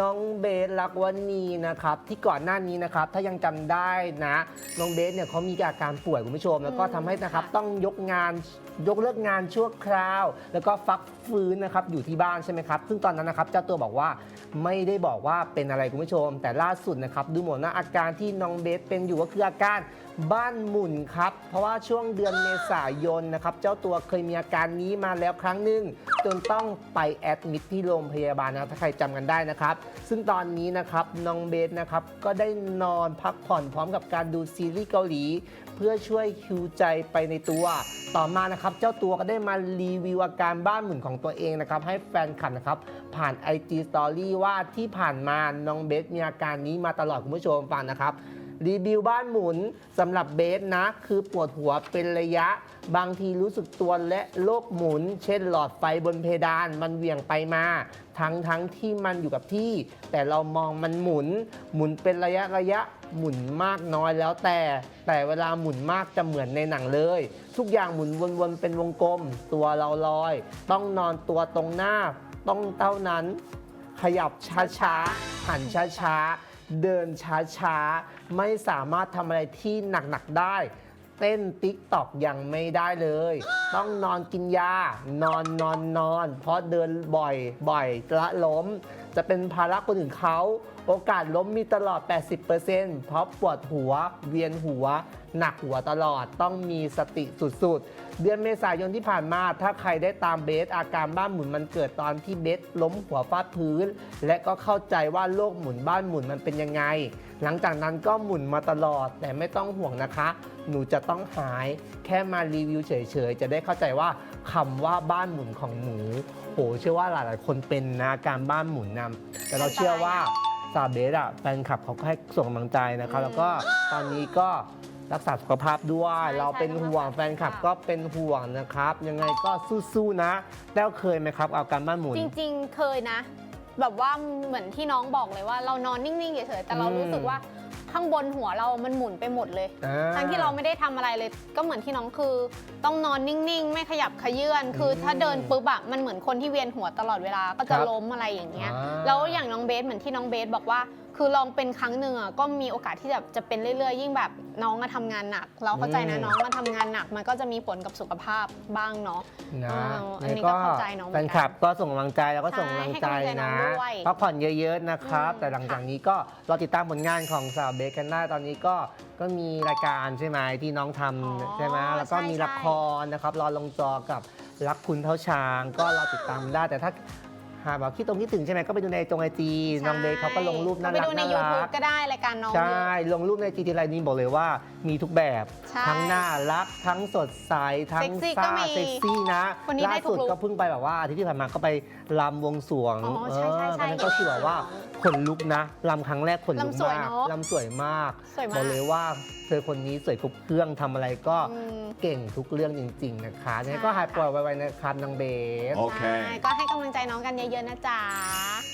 น้องเบสลักวณีนะครับที่ก่อนหน้านี้นะครับถ้ายังจำได้นะน้องเบสเนี่ยเขามีอาการป่วยคุณผู้ชม แล้วก็อืมทำให้นะครับค่ะต้องยกงานยกเลิกงานชั่วคราว แล้วก็ฟักฟื้นนะครับอยู่ที่บ้านใช่ไหมครับซึ่งตอนนั้นนะครับเจ้าตัวบอกว่าไม่ได้บอกว่าเป็นอะไรคุณผู้ชม แต่ล่าสุดนะครับดูเหมือนว่าอาการที่น้องเบสเป็นอยู่ก็คืออาการ บ้านหมุนครับ เพราะว่าช่วงเดือนเมษายนนะครับ เจ้าตัวเคยมีอาการนี้มาแล้วครั้งหนึ่ง จนต้องไปแอดมิทที่โรงพยาบาลนะถ้าใครจำกันได้นะครับ ซึ่งตอนนี้นะครับน้องเบสนะครับก็ได้นอนพักผ่อนพร้อมกับการดูซีรีส์เกาหลี เพื่อช่วยฮิวใจไปในตัว ต่อมานะครับเจ้าตัวก็ได้มารีวิวอาการบ้านหมุนของตัวเองนะครับให้แฟนคลับนะครับผ่าน IG Story ว่าที่ผ่านมาน้องเบสมีอาการนี้มาตลอดคุณผู้ชมฟังนะครับ รีวิวบ้านหมุนสำหรับเบสนะ คือปวดหัวเป็นระยะ บางทีรู้สึกตัวและโลกหมุน เช่นหลอดไฟบนเพดานมันเหวี่ยงไปมา ทั้งทั้งที่มันอยู่กับที่ แต่เรามองมันหมุน หมุนเป็นระยะระยะหมุนมากน้อยแล้วแต่ แต่เวลาหมุนมากจะเหมือนในหนังเลย ทุกอย่างหมุนวนๆเป็นวงกลม ตัวเราลอย ต้องนอนตัวตรงหน้า ต้องเท่านั้น ขยับช้าๆหันช้าๆ เดินช้าๆ ไม่สามารถทำอะไรที่หนักๆได้ เต้นติ๊กตอกยังไม่ได้เลย ต้องนอนกินยา นอนนอนนอน เพราะเดินบ่อยบ่อยละล้ม จะเป็นภาระคนอื่นเขา โอกาสล้มมีตลอด 80%เพราะปวดหัว เวียนหัว หนักหัวตลอดต้องมีสติสุดๆ เดือนเมษายนที่ผ่านมา ถ้าใครได้ตามเบส อาการบ้านหมุนมันเกิดตอนที่เบสล้มหัวฟาดพื้น และก็เข้าใจว่าโลกหมุนบ้านหมุนมันเป็นยังไง หลังจากนั้นก็หมุนมาตลอดแต่ไม่ต้องห่วงนะคะ หนูจะต้องหายแค่มารีวิวเฉยๆ จะได้เข้าใจว่าคำว่าบ้านหมุนของหนูโหเชื่อว่าหลายๆ คนเป็นนะอาการบ้านหมุนนะแต่เราเชื่อว่าซาเบสอะแฟนคลับเขาก็ให้ส่งกำลังใจนะครับอืมแล้วก็ตอนนี้ก็รักษาสุขภาพด้วยใช่เราเป็นใช่ห่วงต้องรักษาแฟนคลับสุขภาพก็เป็นห่วงนะครับ ยังไงก็สู้ๆนะแล้วเคยไหมครับเอาการบ้านหมุน จริง ๆ เคยนะ แบบว่าเหมือนที่น้องบอกเลยว่า เรานอนนิ่งๆเฉยๆแต่เราอืมรู้สึกว่า ข้างบนหัวเรามันหมุนไปหมดเลย อ่า ทั้งที่เราไม่ได้ทำอะไรเลย ก็เหมือนที่น้องคือ ต้องนอนนิ่งๆ ไม่ขยับขยื่นคืออมถ้าเดินปุ๊บอะมันเหมือนคนที่เวียนหัวตลอดเวลาก็จะครับล้มอะไรอย่างเงี้ย อ่า แล้วอย่างน้องเบสเหมือนที่น้องเบสบอกว่า คือลองเป็นครั้งหนึ่งอะก็มีโอกาสที่จะจะเป็นเรื่อยๆ ยิ่งแบบน้องอะทำงานหนัก เราเข้าใจนะอืม น้องมาทำงานหนักมันก็จะมีผลกับสุขภาพบ้างเนาะนะอ่าอันนี้ยังไงก็เข้าใจน้องเหมืแฟอนนกันคลับก็ส่งกำลังใจแล้วก็ส่งกำลังใจใช่ให้กำลังใจน้นะองด้วยพักผ่อนเยอะๆนะครับ อืมแต่หลังจากนี้ก็รอติดตามผลงานของสาวเบสกันได้ตอนนี้ก็ก็มีรายการใช่ไหมที่น้องทอ๋อำใช่ไหมแล้วก็ใช่มีใช่ละครนะครับรอลงจอกับรักคุณเท่าช้าง ก็รอติดตามได้แต่ถ้า หากแบบคิดตรงคิดถึงใช่ไหมก็ไปดูในจงไอจีน้องเบสเขาก็ลงรูปน่ารักไปดูใน น่ายูรัทูบกก็ได้รายการน้อง ใช่เยอะลงรูปในจีทีไรนี้บอกเลยว่ามีทุกแบบ ใช่ทั้งน่ารัก ทั้งสดใส ทั้งเซ็กซี่ก็ซ่ามีเซ็กซี่นะคนนี้ได้ล่าทุกสุดลุคก็เพิ่งไปแบบว่าอาทิตย์ที่ผ่านมาก็ไปรำวงสรวงอ๋อใช่ใช่ใช่เออตอนนั้นก็คือแบบว่าขนลุกนะรำครั้งแรกขนลุกรำสวยมากเนอะรำสวยมากสวยบมาอกกเลยว่าเธอคนนี้สวยครบเครื่องทำอะไรก็ อืม เก่งทุกเรื่องจริง ๆ นะคะยังไงก็ใช่หายป่วยไวๆนะครับนางเบส โอเค ใช่ก็ให้กำลังใจน้องกันเยอะๆนะจ๊ะ